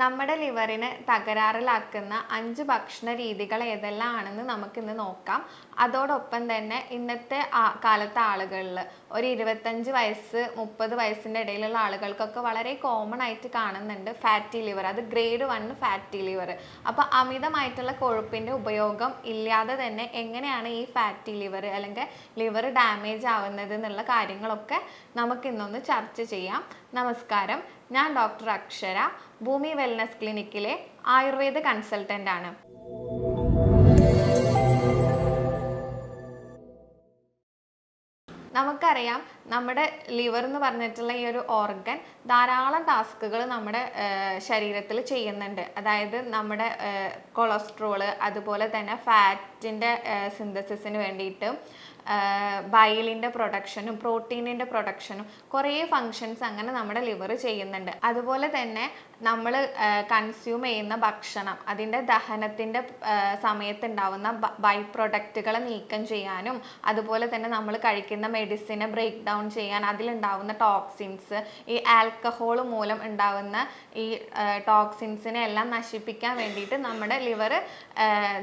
നമ്മുടെ ലിവറിനെ തകരാറിലാക്കുന്ന അഞ്ച് ഭക്ഷണ രീതികൾ ഏതെല്ലാം ആണെന്ന് നമുക്കിന്ന് നോക്കാം. അതോടൊപ്പം തന്നെ ഇന്നത്തെ കാലത്തെ ആളുകളിൽ ഒരു ഇരുപത്തഞ്ച് വയസ്സ് മുപ്പത് വയസ്സിന്റെ ഇടയിലുള്ള ആളുകൾക്കൊക്കെ വളരെ കോമൺ ആയിട്ട് കാണുന്നുണ്ട് ഫാറ്റി ലിവർ അത് ഗ്രേഡ് വൺ ഫാറ്റി ലിവർ അപ്പോൾ അമിതമായിട്ടുള്ള കൊഴുപ്പിന്റെ ഉപയോഗം ഇല്ലാതെ തന്നെ എങ്ങനെയാണ് ഈ ഫാറ്റി ലിവർ അല്ലെങ്കിൽ ലിവർ ഡാമേജ് ആവുന്നത് എന്നുള്ള കാര്യങ്ങളൊക്കെ നമുക്ക് ഇന്നൊന്ന് ചർച്ച ചെയ്യാം. നമസ്കാരം. ഞാൻ ഡോക്ടർ അക്ഷര ഭൂമി വെൽനസ് ക്ലിനിക്കിലെ ആയുർവേദ കൺസൾട്ടന്റ് ആണ്. നമുക്കറിയാം നമ്മുടെ ലിവർ എന്ന് പറഞ്ഞിട്ടുള്ള ഈ ഒരു ഓർഗൻ ധാരാളം ടാസ്കുകൾ നമ്മുടെ ശരീരത്തിൽ ചെയ്യുന്നുണ്ട്. അതായത് നമ്മുടെ കൊളസ്ട്രോൾ അതുപോലെ തന്നെ ഫാറ്റിന്റെ സിന്തസിസിന് വേണ്ടിയിട്ട് ബൈലിന്റെ പ്രൊഡക്ഷനും പ്രോട്ടീനിന്റെ പ്രൊഡക്ഷനും കുറേ ഫങ്ഷൻസ് അങ്ങനെ നമ്മുടെ ലിവർ ചെയ്യുന്നുണ്ട്. അതുപോലെ തന്നെ നമ്മൾ കൺസ്യൂം ചെയ്യുന്ന ഭക്ഷണം അതിന്റെ ദഹനത്തിന്റെ സമയത്തുണ്ടാവുന്ന ബൈ പ്രൊഡക്റ്റുകളെ നീക്കം ചെയ്യാനും അതുപോലെ തന്നെ നമ്മൾ കഴിക്കുന്ന മെഡിസിനെ ബ്രേക്ക് ഡൗൺ ചെയ്യാൻ അതിലുണ്ടാവുന്ന ടോക്സിൻസ് ഈ ആൽക്കഹോൾ മൂലം ഉണ്ടാവുന്ന ഈ ടോക്സിൻസിനെ എല്ലാം നശിപ്പിക്കാൻ വേണ്ടിയിട്ട് നമ്മുടെ ലിവർ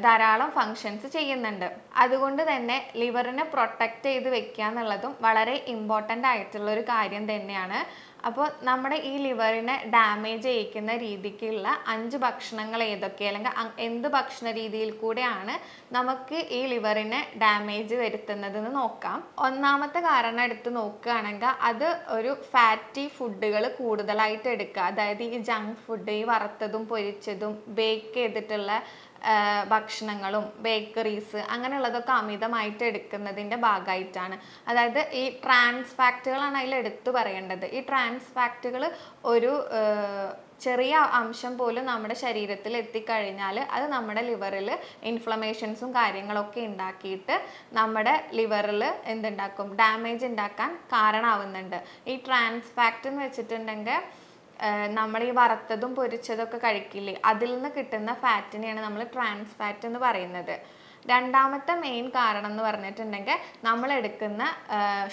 ധാരാളം ഫങ്ഷൻസ് ചെയ്യുന്നുണ്ട്. അതുകൊണ്ട് തന്നെ ലിവറിനെ പ്രൊട്ടക്റ്റ് ചെയ്ത് വെക്കുക എന്നുള്ളതും വളരെ ഇമ്പോർട്ടന്റ് ആയിട്ടുള്ള ഒരു കാര്യം തന്നെയാണ്. അപ്പോൾ നമ്മുടെ ഈ ലിവറിനെ ഡാമേജ് ചെയ്യിക്കുന്ന രീതിക്കുള്ള അഞ്ച് ഭക്ഷണങ്ങൾ ഏതൊക്കെ? അല്ലെങ്കിൽ എന്ത് ഭക്ഷണ രീതിയിൽ കൂടെയാണ് നമുക്ക് ഈ ലിവറിനെ ഡാമേജ് വരുത്തുന്നതെന്ന് നോക്കാം. ഒന്നാമത്തെ കാരണം എടുത്ത് നോക്കുകയാണെങ്കിൽ അത് ഒരു ഫാറ്റി ഫുഡുകൾ കൂടുതലായിട്ട് എടുക്കുക. അതായത് ഈ ജങ്ക് ഫുഡ് ഈ വറുത്തതും പൊരിച്ചതും ബേക്ക് ചെയ്തിട്ടുള്ള ഭക്ഷണങ്ങളും ബേക്കറീസ് അങ്ങനെയുള്ളതൊക്കെ അമിതമായിട്ട് എടുക്കുന്നതിന്റെ ഭാഗമായിട്ടാണ്. അതായത് ഈ ട്രാൻസ് ഫാക്റ്റുകളാണ് അതിൽ എടുത്തു പറയേണ്ടത്. ഈ ട്രാൻസ് ഫാക്റ്റുകൾ ഒരു ചെറിയ അംശം പോലും നമ്മുടെ ശരീരത്തിൽ എത്തിക്കഴിഞ്ഞാൽ അത് നമ്മുടെ ലിവറിൽ ഇൻഫ്ലമേഷൻസും കാര്യങ്ങളൊക്കെ ഉണ്ടാക്കിയിട്ട് നമ്മുടെ ലിവറിൽ എന്തുണ്ടാക്കും? ഡാമേജ് ഉണ്ടാക്കാൻ കാരണമാവുന്നുണ്ട്. ഈ ട്രാൻസ് ഫാക്റ്റ് എന്ന് വെച്ചിട്ടുണ്ടെങ്കിൽ നമ്മൾ ഈ വറുത്തതും പൊരിച്ചതൊക്കെ കഴിക്കില്ലേ? അതിൽ നിന്ന് കിട്ടുന്ന ഫാറ്റിനെയാണ് നമ്മൾ ട്രാൻസ് ഫാറ്റ് എന്ന് പറയുന്നത്. രണ്ടാമത്തെ മെയിൻ കാരണം എന്ന് പറഞ്ഞിട്ടുണ്ടെങ്കിൽ നമ്മൾ എടുക്കുന്ന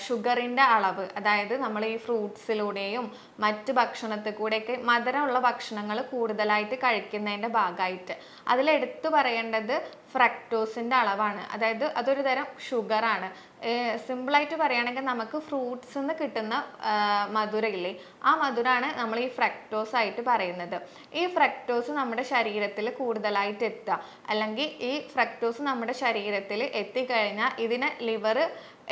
ഷുഗറിന്റെ അളവ്. അതായത് നമ്മൾ ഈ ഫ്രൂട്ട്സിലൂടെയും മറ്റ് ഭക്ഷണത്തിൽ കൂടെയൊക്കെ മധുരമുള്ള ഭക്ഷണങ്ങൾ കൂടുതലായിട്ട് കഴിക്കുന്നതിന്റെ ഭാഗമായിട്ട്. അതിലെടുത്തു പറയേണ്ടത് ഫ്രക്ടോസിന്റെ അളവാണ്. അതായത് അതൊരു തരം ഷുഗറാണ് സിമ്പിളായിട്ട് പറയുകയാണെങ്കിൽ നമുക്ക് ഫ്രൂട്ട്സ് നിന്ന് കിട്ടുന്ന മധുരയില്ലേ ആ മധുരമാണ് നമ്മൾ ഈ ഫ്രക്ടോസ് ആയിട്ട് പറയുന്നത്. ഈ ഫ്രക്ടോസ് നമ്മുടെ ശരീരത്തിൽ കൂടുതലായിട്ട് എത്തുക. അല്ലെങ്കിൽ ഈ ഫ്രക്ടോസ് നമ്മുടെ ശരീരത്തിൽ എത്തിക്കഴിഞ്ഞാൽ ഇതിനെ ലിവർ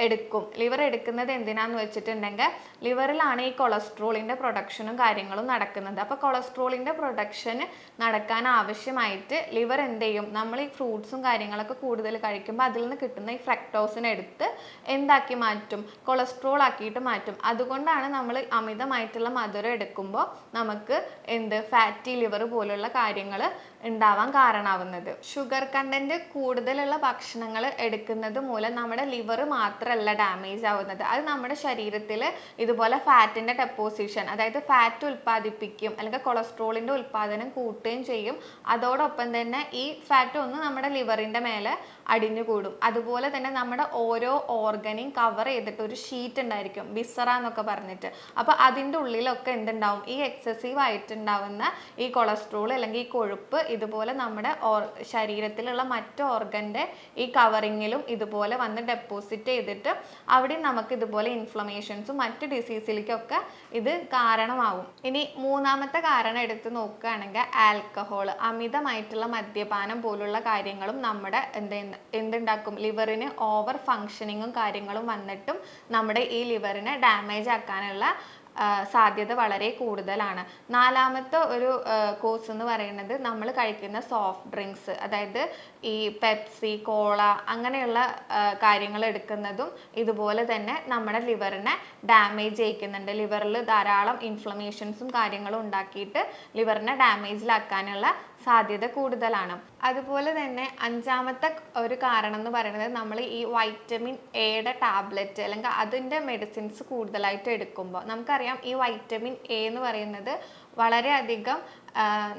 എടുക്കും. ലിവർ എടുക്കുന്നത് എന്തിനാന്ന് വെച്ചിട്ടുണ്ടെങ്കിൽ ലിവറിലാണ് ഈ കൊളസ്ട്രോളിന്റെ പ്രൊഡക്ഷനും കാര്യങ്ങളും നടക്കുന്നത്. അപ്പോൾ കൊളസ്ട്രോളിന്റെ പ്രൊഡക്ഷൻ നടക്കാൻ ആവശ്യമായിട്ട് ലിവർ എന്ത് ചെയ്യും? നമ്മൾ ഈ ഫ്രൂട്ട്സും കാര്യങ്ങളൊക്കെ കൂടുതൽ കഴിക്കുമ്പോൾ അതിൽ നിന്ന് കിട്ടുന്ന ഈ ഫ്രക്ടോസിനെ എടുത്ത് എന്താക്കി മാറ്റും? കൊളസ്ട്രോൾ ആക്കിയിട്ട് മാറ്റും. അതുകൊണ്ടാണ് നമ്മൾ അമിതമായിട്ടുള്ള മധുരം എടുക്കുമ്പോൾ നമുക്ക് എന്ത്? ഫാറ്റി ലിവർ പോലുള്ള കാര്യങ്ങൾ ഉണ്ടാവാൻ കാരണമാവുന്നത്. ഷുഗർ കണ്ടന്റ് കൂടുതലുള്ള ഭക്ഷണങ്ങൾ എടുക്കുന്നത് മൂലം നമ്മുടെ ലിവർ മാത്രമല്ല ഡാമേജ് ആവുന്നത്. അത് നമ്മുടെ ശരീരത്തിൽ ഇതുപോലെ ഫാറ്റിന്റെ ഡെപ്പോസിഷൻ അതായത് ഫാറ്റ് ഉൽപ്പാദിപ്പിക്കും അല്ലെങ്കിൽ കൊളസ്ട്രോളിന്റെ ഉൽപ്പാദനം കൂട്ടുകയും ചെയ്യും. അതോടൊപ്പം തന്നെ ഈ ഫാറ്റ് ഒന്ന് നമ്മുടെ ലിവറിന്റെ മേലെ അടിഞ്ഞുകൂടും അതുപോലെ തന്നെ നമ്മുടെ ഓരോ ഓർഗനെയും കവർ ചെയ്തിട്ട് ഒരു ഷീറ്റ് ഉണ്ടായിരിക്കും ബിസറ എന്നൊക്കെ പറഞ്ഞിട്ട്. അപ്പോൾ അതിന്റെ ഉള്ളിലൊക്കെ എന്തുണ്ടാവും? ഈ എക്സസീവ് ആയിട്ടുണ്ടാവുന്ന ഈ കൊളസ്ട്രോൾ അല്ലെങ്കിൽ ഈ കൊഴുപ്പ് ഇതുപോലെ നമ്മുടെ ഓർ ശരീരത്തിലുള്ള മറ്റു ഓർഗന്റെ ഈ കവറിങ്ങിലും ഇതുപോലെ വന്ന് ഡെപ്പോസിറ്റ് ചെയ്തിട്ട് അവിടെ നമുക്ക് ഇതുപോലെ ഇൻഫ്ലമേഷൻസും മറ്റ് ഡിസീസിലേക്കൊക്കെ ഇത് കാരണമാവും. ഇനി മൂന്നാമത്തെ കാരണം എടുത്ത് നോക്കുകയാണെങ്കിൽ ആൽക്കഹോൾ അമിതമായിട്ടുള്ള മദ്യപാനം പോലുള്ള കാര്യങ്ങളും നമ്മുടെ എന്ത് എന്തുണ്ടാക്കും? ലിവറിന് ഓവർ ഫങ്ഷനിങ്ങും കാര്യങ്ങളും വന്നിട്ടും നമ്മുടെ ഈ ലിവറിനെ ഡാമേജ് ആക്കാനുള്ള സാധ്യത വളരെ കൂടുതലാണ്. നാലാമത്തെ ഒരു കോഴ്സ് എന്ന് പറയുന്നത് നമ്മൾ കഴിക്കുന്ന സോഫ്റ്റ് ഡ്രിങ്ക്സ് അതായത് ഈ പെപ്സി കോള അങ്ങനെയുള്ള കാര്യങ്ങൾ എടുക്കുന്നതും ഇതുപോലെ തന്നെ നമ്മുടെ ലിവറിനെ ഡാമേജ് ചെയ്യിക്കുന്നുണ്ട്. ലിവറിൽ ധാരാളം ഇൻഫ്ലമേഷൻസും കാര്യങ്ങളും ഉണ്ടാക്കിയിട്ട് ലിവറിനെ ഡാമേജിലാക്കാനുള്ള സാധ്യത കൂടുതലാണ്. അതുപോലെ തന്നെ അഞ്ചാമത്തെ ഒരു കാരണം എന്ന് പറയുന്നത് നമ്മൾ ഈ വൈറ്റമിൻ എയുടെ ടാബ്ലറ്റ് അല്ലെങ്കിൽ അതിന്റെ മെഡിസിൻസ് കൂടുതലായിട്ട് എടുക്കുമ്പോൾ. നമുക്കറിയാം ഈ വൈറ്റമിൻ എ എന്ന് പറയുന്നത് വളരെയധികം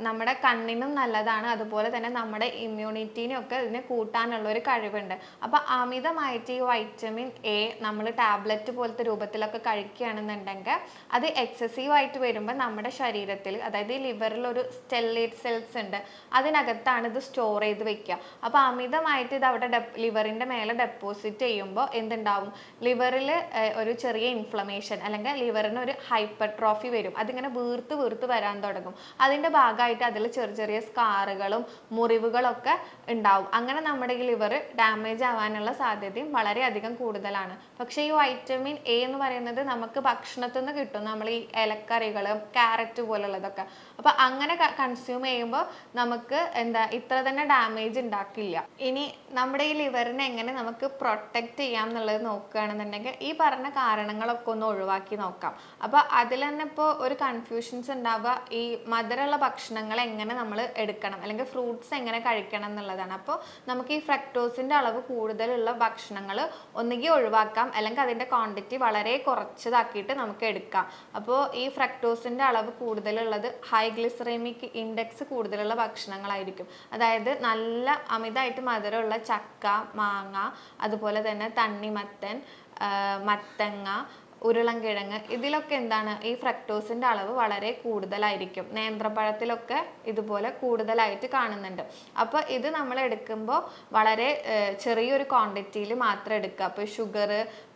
നമ്മുടെ കണ്ണിനും നല്ലതാണ്. അതുപോലെ തന്നെ നമ്മുടെ ഇമ്മ്യൂണിറ്റിനെ ഒക്കെ ഇതിനെ കൂട്ടാനുള്ള ഒരു കഴിവുണ്ട്. അപ്പോൾ അമിതമായിട്ട് ഈ വൈറ്റമിൻ എ നമ്മൾ ടാബ്ലറ്റ് പോലത്തെ രൂപത്തിലൊക്കെ കഴിക്കുകയാണെന്നുണ്ടെങ്കിൽ അത് എക്സസീവ് ആയിട്ട് വരുമ്പോൾ നമ്മുടെ ശരീരത്തിൽ അതായത് ഈ ലിവറിൽ ഒരു സ്റ്റെല്ലേറ്റ് സെൽസ് ഉണ്ട്. അതിനകത്താണ് ഇത് സ്റ്റോർ ചെയ്ത് വെക്കുക. അപ്പോൾ അമിതമായിട്ട് ഇത് അവിടെ ലിവറിന്റെ മേലെ ഡെപ്പോസിറ്റ് ചെയ്യുമ്പോൾ എന്തുണ്ടാവും? ലിവറിൽ ഒരു ചെറിയ ഇൻഫ്ലമേഷൻ അല്ലെങ്കിൽ ലിവറിന് ഒരു ഹൈപ്പർട്രോഫി വരും. അതിങ്ങനെ വീർത്ത് വീർത്ത് വരാൻ തുടങ്ങും. അതിന്റെ ഭാഗമായിട്ട് അതിൽ ചെറിയ ചെറിയ സ്കാറുകളും മുറിവുകളൊക്കെ ഉണ്ടാവും. അങ്ങനെ നമ്മുടെ ലിവർ ഡാമേജ് ആവാനുള്ള സാധ്യതയും വളരെയധികം കൂടുതലാണ്. പക്ഷേ ഈ വൈറ്റമിൻ എ എന്ന് പറയുന്നത് നമുക്ക് ഭക്ഷണത്തിൽ നിന്ന് കിട്ടും. നമ്മൾ ഈ ഇലക്കറികൾ ക്യാരറ്റ് പോലുള്ളതൊക്കെ. അപ്പോൾ അങ്ങനെ കൺസ്യൂം ചെയ്യുമ്പോൾ നമുക്ക് എന്താ ഇത്ര തന്നെ ഡാമേജ് ഉണ്ടാക്കില്ല. ഇനി നമ്മുടെ ഈ ലിവറിനെ എങ്ങനെ നമുക്ക് പ്രൊട്ടക്റ്റ് ചെയ്യാം എന്നുള്ളത് നോക്കുകയാണെന്നുണ്ടെങ്കിൽ ഈ പറഞ്ഞ കാരണങ്ങളൊക്കെ ഒന്ന് ഒഴിവാക്കി നോക്കാം. അപ്പോൾ അതിൽ തന്നെ ഇപ്പോൾ ഒരു കൺഫ്യൂഷൻസ് ഉണ്ടാവുക. ഈ മധുരമുള്ള ഭക്ഷണങ്ങൾ എങ്ങനെ നമ്മൾ എടുക്കണം? അല്ലെങ്കിൽ ഫ്രൂട്ട്സ് എങ്ങനെ കഴിക്കണം എന്നുള്ളതാണ്. അപ്പോൾ നമുക്ക് ഈ ഫ്രക്ടോസിന്റെ അളവ് കൂടുതലുള്ള ഭക്ഷണങ്ങൾ ഒന്നുകിൽ ഒഴിവാക്കാം അല്ലെങ്കിൽ അതിന്റെ ക്വാണ്ടിറ്റി വളരെ കുറച്ചതാക്കിയിട്ട് നമുക്ക് എടുക്കാം. അപ്പോൾ ഈ ഫ്രക്ടോസിന്റെ അളവ് കൂടുതലുള്ളത് ഹൈ ഗ്ലിസറേമിക് ഇൻഡെക്സ് കൂടുതലുള്ള ഭക്ഷണങ്ങളായിരിക്കും. അതായത് നല്ല അമിതമായിട്ട് മധുരമുള്ള ചക്ക മാങ്ങ അതുപോലെ തന്നെ തണ്ണിമത്തൻ മത്തങ്ങ ഉരുളൻകിഴങ്ങ്. ഇതിലൊക്കെ എന്താണ്? ഈ ഫ്രക്ടോസിന്റെ അളവ് വളരെ കൂടുതലായിരിക്കും. നേന്ത്രപ്പഴത്തിലൊക്കെ ഇതുപോലെ കൂടുതലായിട്ട് കാണുന്നുണ്ട്. അപ്പോൾ ഇത് നമ്മൾ എടുക്കുമ്പോൾ വളരെ ചെറിയൊരു ക്വാണ്ടിറ്റിയിൽ മാത്രം എടുക്കുക. അപ്പോൾ ഷുഗർ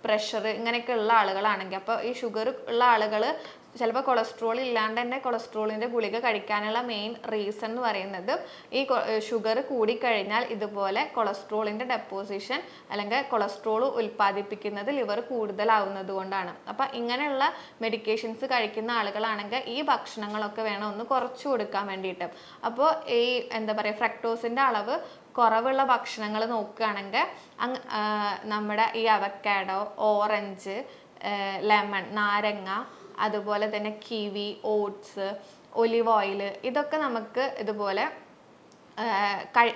പ്രഷർ ഇങ്ങനെയൊക്കെ ഉള്ള ആളുകളാണെങ്കിൽ. അപ്പോൾ ഈ ഷുഗർ ഉള്ള ആളുകൾ ചിലപ്പോൾ കൊളസ്ട്രോൾ ഇല്ലാണ്ട് തന്നെ കൊളസ്ട്രോളിന്റെ ഗുളിക കഴിക്കാനുള്ള മെയിൻ റീസൺ എന്ന് പറയുന്നത് ഈ ഷുഗർ കൂടിക്കഴിഞ്ഞാൽ ഇതുപോലെ കൊളസ്ട്രോളിന്റെ ഡെപ്പോസിഷൻ അല്ലെങ്കിൽ കൊളസ്ട്രോൾ ഉൽപ്പാദിപ്പിക്കുന്നത് ലിവർ കൂടുതലാവുന്നത് കൊണ്ടാണ്. അപ്പം ഇങ്ങനെയുള്ള മെഡിക്കേഷൻസ് കഴിക്കുന്ന ആളുകളാണെങ്കിൽ ഈ ഭക്ഷണങ്ങളൊക്കെ വേണം ഒന്ന് കുറച്ചു കൊടുക്കാൻ വേണ്ടിയിട്ട്. അപ്പോൾ ഈ എന്താ പറയുക ഫ്രക്ടോസിന്റെ അളവ് കുറവുള്ള ഭക്ഷണങ്ങൾ നോക്കുകയാണെങ്കിൽ നമ്മുടെ ഈ അവക്കാഡോ ഓറഞ്ച് ലെമൺ നാരങ്ങ അതുപോലെ തന്നെ കിവി ഓട്സ് ഒലിവ് ഓയിൽ ഇതൊക്കെ നമുക്ക് ഇതുപോലെ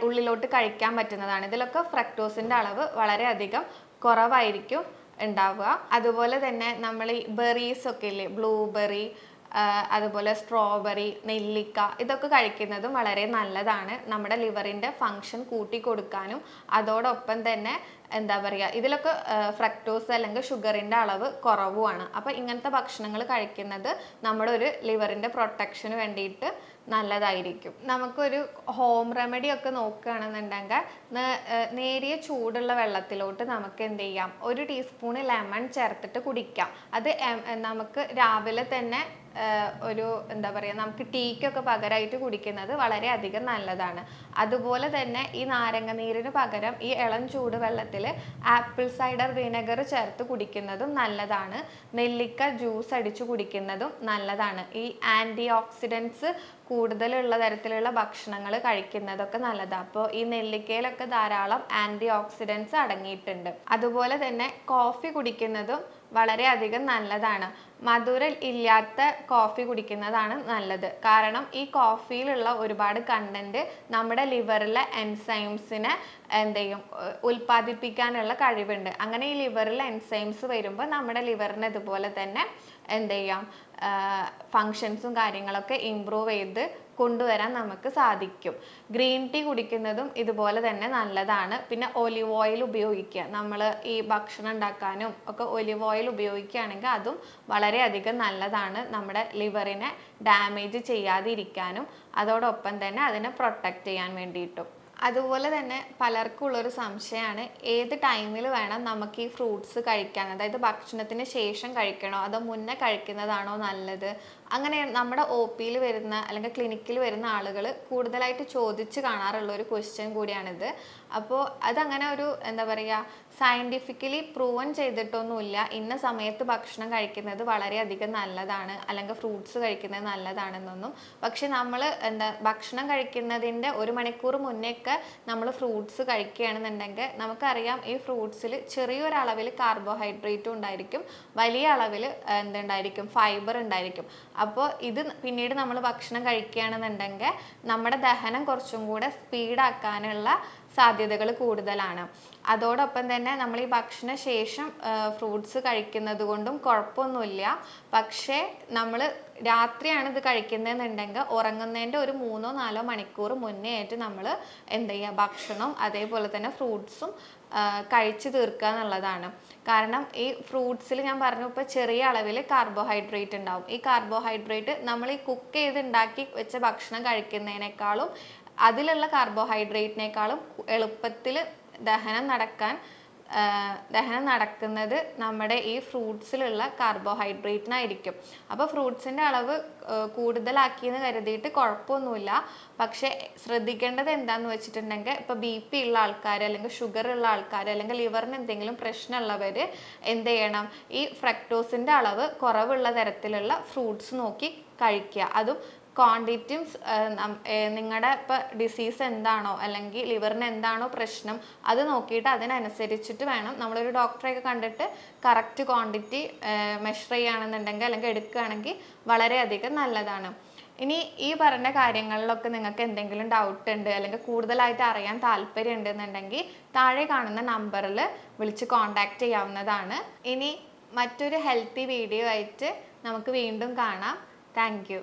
ഉള്ളിലോട്ട് കഴിക്കാൻ പറ്റുന്നതാണ്. ഇതിലൊക്കെ ഫ്രക്ടോസിന്റെ അളവ് വളരെയധികം കുറവായിരിക്കും ഉണ്ടാവുക. അതുപോലെ തന്നെ നമ്മൾ ഈ ബെറീസ് ഒക്കെ ഇല്ലേ ബ്ലൂബെറി അതുപോലെ സ്ട്രോബെറി നെല്ലിക്ക ഇതൊക്കെ കഴിക്കുന്നതും വളരെ നല്ലതാണ്. നമ്മുടെ ലിവറിന്റെ ഫങ്ഷൻ കൂട്ടി കൊടുക്കാനും അതോടൊപ്പം തന്നെ എന്താ പറയുക ഇതിലൊക്കെ ഫ്രക്ടോസ് അല്ലെങ്കിൽ ഷുഗറിന്റെ അളവ് കുറവുമാണ്. അപ്പോൾ ഇങ്ങനത്തെ ഭക്ഷണങ്ങൾ കഴിക്കുന്നത് നമ്മുടെ ഒരു ലിവറിന്റെ പ്രൊട്ടക്ഷന് വേണ്ടിയിട്ട് നല്ലതായിരിക്കും. നമുക്കൊരു ഹോം റെമഡി ഒക്കെ നോക്കുകയാണെന്നുണ്ടെങ്കിൽ നേരിയ ചൂടുള്ള വെള്ളത്തിലോട്ട് നമുക്ക് എന്ത് ചെയ്യാം? ഒരു ടീസ്പൂണ് ലെമൺ ചേർത്തിട്ട് കുടിക്കാം. അത് നമുക്ക് രാവിലെ തന്നെ ഒരു എന്താ പറയുക നമുക്ക് ടീക്കൊക്കെ പകരമായിട്ട് കുടിക്കുന്നത് വളരെ അധികം നല്ലതാണ്. അതുപോലെ തന്നെ ഈ നാരങ്ങ നീരിന് പകരം ഈ ഇളം ചൂട് വെള്ളത്തിൽ ആപ്പിൾ സൈഡർ വിനെഗർ ചേർത്ത് കുടിക്കുന്നതും നല്ലതാണ്. നെല്ലിക്ക ജ്യൂസ് അടിച്ചു കുടിക്കുന്നതും നല്ലതാണ്. ഈ ആന്റി ഓക്സിഡൻസ് കൂടുതലുള്ള തരത്തിലുള്ള ഭക്ഷണങ്ങൾ കഴിക്കുന്നതൊക്കെ നല്ലതാണ് അപ്പോൾ ഈ നെല്ലിക്കയിലൊക്കെ ധാരാളം ആന്റി ഓക്സിഡൻസ് അടങ്ങിയിട്ടുണ്ട്. അതുപോലെ തന്നെ കോഫി കുടിക്കുന്നതും വളരെയധികം നല്ലതാണ്. മധുരം ഇല്ലാത്ത കോഫി കുടിക്കുന്നതാണ് നല്ലത്. കാരണം ഈ കോഫിയിലുള്ള ഒരുപാട് കണ്ടന്റ് നമ്മുടെ ലിവറിലെ എൻസൈംസിനെ എന്ത് ചെയ്യും ഉൽപ്പാദിപ്പിക്കാനുള്ള കഴിവുണ്ട്. അങ്ങനെ ഈ ലിവറിലെ എൻസൈംസ് വരുമ്പോൾ നമ്മുടെ ലിവറിന് ഇതുപോലെ തന്നെ എന്ത് ചെയ്യാം ഫങ്ഷൻസും കാര്യങ്ങളൊക്കെ ഇമ്പ്രൂവ് ചെയ്ത് കൊണ്ടുവരാൻ നമുക്ക് സാധിക്കും. ഗ്രീൻ ടീ കുടിക്കുന്നതും ഇതുപോലെ തന്നെ നല്ലതാണ്. പിന്നെ ഒലിവ് ഓയിൽ ഉപയോഗിക്കുക. നമ്മൾ ഈ ഭക്ഷണം ഉണ്ടാക്കാനും ഒക്കെ ഒലിവ് ഓയിൽ ഉപയോഗിക്കുകയാണെങ്കിൽ അതും വളരെയധികം നല്ലതാണ് നമ്മുടെ ലിവറിനെ ഡാമേജ് ചെയ്യാതിരിക്കാനും അതോടൊപ്പം തന്നെ അതിനെ പ്രൊട്ടക്റ്റ് ചെയ്യാൻ വേണ്ടിയിട്ടും. അതുപോലെ തന്നെ പലർക്കും ഉള്ളൊരു സംശയമാണ് ഏത് ടൈമിൽ വേണം നമുക്ക് ഈ ഫ്രൂട്ട്സ് കഴിക്കാൻ? അതായത് ഭക്ഷണത്തിന് ശേഷം കഴിക്കണോ? അതോ മുന്നേ കഴിക്കുന്നതാണോ നല്ലത്? അങ്ങനെ നമ്മുടെ ഒ പിയിൽ വരുന്ന അല്ലെങ്കിൽ ക്ലിനിക്കിൽ വരുന്ന ആളുകൾ കൂടുതലായിട്ട് ചോദിച്ച് കാണാറുള്ള ഒരു ക്വസ്റ്റ്യൻ കൂടിയാണിത്. അപ്പോൾ അതങ്ങനെ ഒരു എന്താ പറയുക സയന്റിഫിക്കലി പ്രൂവൻ ചെയ്തിട്ടൊന്നുമില്ല. ഇന്ന സമയത്ത് ഭക്ഷണം കഴിക്കുന്നത് വളരെയധികം നല്ലതാണ്. അല്ലെങ്കിൽ ഫ്രൂട്ട്സ് കഴിക്കുന്നത് നല്ലതാണെന്നൊന്നും. പക്ഷെ നമ്മൾ എന്താ ഭക്ഷണം കഴിക്കുന്നതിന്റെ ഒരു മണിക്കൂർ മുന്നേക്കെ നമ്മൾ ഫ്രൂട്ട്സ് കഴിക്കുകയാണെന്നുണ്ടെങ്കിൽ നമുക്കറിയാം ഈ ഫ്രൂട്ട്സിൽ ചെറിയൊരളവിൽ കാർബോഹൈഡ്രേറ്റും ഉണ്ടായിരിക്കും. വലിയ അളവിൽ എന്തുണ്ടായിരിക്കും ഫൈബർ ഉണ്ടായിരിക്കും. അപ്പോൾ ഇത് പിന്നീട് നമ്മൾ ഭക്ഷണം കഴിക്കുകയാണെന്നുണ്ടെങ്കിൽ നമ്മുടെ ദഹനം കുറച്ചും കൂടെ സ്പീഡാക്കാനുള്ള സാധ്യതകൾ കൂടുതലാണ്. അതോടൊപ്പം തന്നെ നമ്മൾ ഈ ഭക്ഷണ ശേഷം ഫ്രൂട്ട്സ് കഴിക്കുന്നത് കൊണ്ടും കുഴപ്പമൊന്നുമില്ല. പക്ഷേ നമ്മൾ രാത്രിയാണ് ഇത് കഴിക്കുന്നതെന്നുണ്ടെങ്കിൽ ഉറങ്ങുന്നതിന്റെ ഒരു മൂന്നോ നാലോ മണിക്കൂർ മുന്നേ ആയിട്ട് നമ്മൾ എന്ത് ചെയ്യുക ഭക്ഷണം അതേപോലെ തന്നെ ഫ്രൂട്ട്സും കഴിച്ചു തീർക്കുക എന്നുള്ളതാണ്. കാരണം ഈ ഫ്രൂട്ട്സിൽ ഞാൻ പറഞ്ഞു ഇപ്പോൾ ചെറിയ അളവിൽ കാർബോഹൈഡ്രേറ്റ് ഉണ്ടാവും. ഈ കാർബോഹൈഡ്രേറ്റ് നമ്മൾ ഈ കുക്ക് ചെയ്ത് ഉണ്ടാക്കി വെച്ച ഭക്ഷണം കഴിക്കുന്നതിനേക്കാളും അതിലുള്ള കാർബോഹൈഡ്രേറ്റിനേക്കാളും എളുപ്പത്തിൽ ദഹനം നടക്കാൻ ദഹനം നടക്കുന്നത് നമ്മുടെ ഈ ഫ്രൂട്ട്സിലുള്ള കാർബോഹൈഡ്രേറ്റിനായിരിക്കും. അപ്പോൾ ഫ്രൂട്ട്സിന്റെ അളവ് കൂടുതലാക്കിയെന്ന് കരുതിയിട്ട് കുഴപ്പമൊന്നുമില്ല. പക്ഷേ ശ്രദ്ധിക്കേണ്ടത് എന്താണെന്ന് വെച്ചിട്ടുണ്ടെങ്കിൽ ഇപ്പോൾ ബി പി ഉള്ള ആൾക്കാർ അല്ലെങ്കിൽ ഷുഗർ ഉള്ള ആൾക്കാർ അല്ലെങ്കിൽ ലിവറിന് എന്തെങ്കിലും പ്രശ്നമുള്ളവർ എന്ത് ചെയ്യണം? ഈ ഫ്രക്ടോസിന്റെ അളവ് കുറവുള്ള തരത്തിലുള്ള ഫ്രൂട്ട്സ് നോക്കി കഴിക്കുക. അതും ക്വാണ്ടിറ്റിയും നിങ്ങളുടെ ഇപ്പോൾ ഡിസീസ് എന്താണോ അല്ലെങ്കിൽ ലിവറിന് എന്താണോ പ്രശ്നം അത് നോക്കിയിട്ട് അതിനനുസരിച്ചിട്ട് വേണം. നമ്മളൊരു ഡോക്ടറെയൊക്കെ കണ്ടിട്ട് കറക്റ്റ് ക്വാണ്ടിറ്റി മെഷർ ചെയ്യുകയാണെന്നുണ്ടെങ്കിൽ അല്ലെങ്കിൽ എടുക്കുകയാണെങ്കിൽ വളരെയധികം നല്ലതാണ്. ഇനി ഈ പറഞ്ഞ കാര്യങ്ങളിലൊക്കെ നിങ്ങൾക്ക് എന്തെങ്കിലും ഡൗട്ട് ഉണ്ട് അല്ലെങ്കിൽ കൂടുതലായിട്ട് അറിയാൻ താല്പര്യം ഉണ്ടെന്നുണ്ടെങ്കിൽ താഴെ കാണുന്ന നമ്പറിൽ വിളിച്ച് കോൺടാക്റ്റ് ചെയ്യാവുന്നതാണ്. ഇനി മറ്റൊരു ഹെൽത്തി വീഡിയോ ആയിട്ട് നമുക്ക് വീണ്ടും കാണാം. താങ്ക്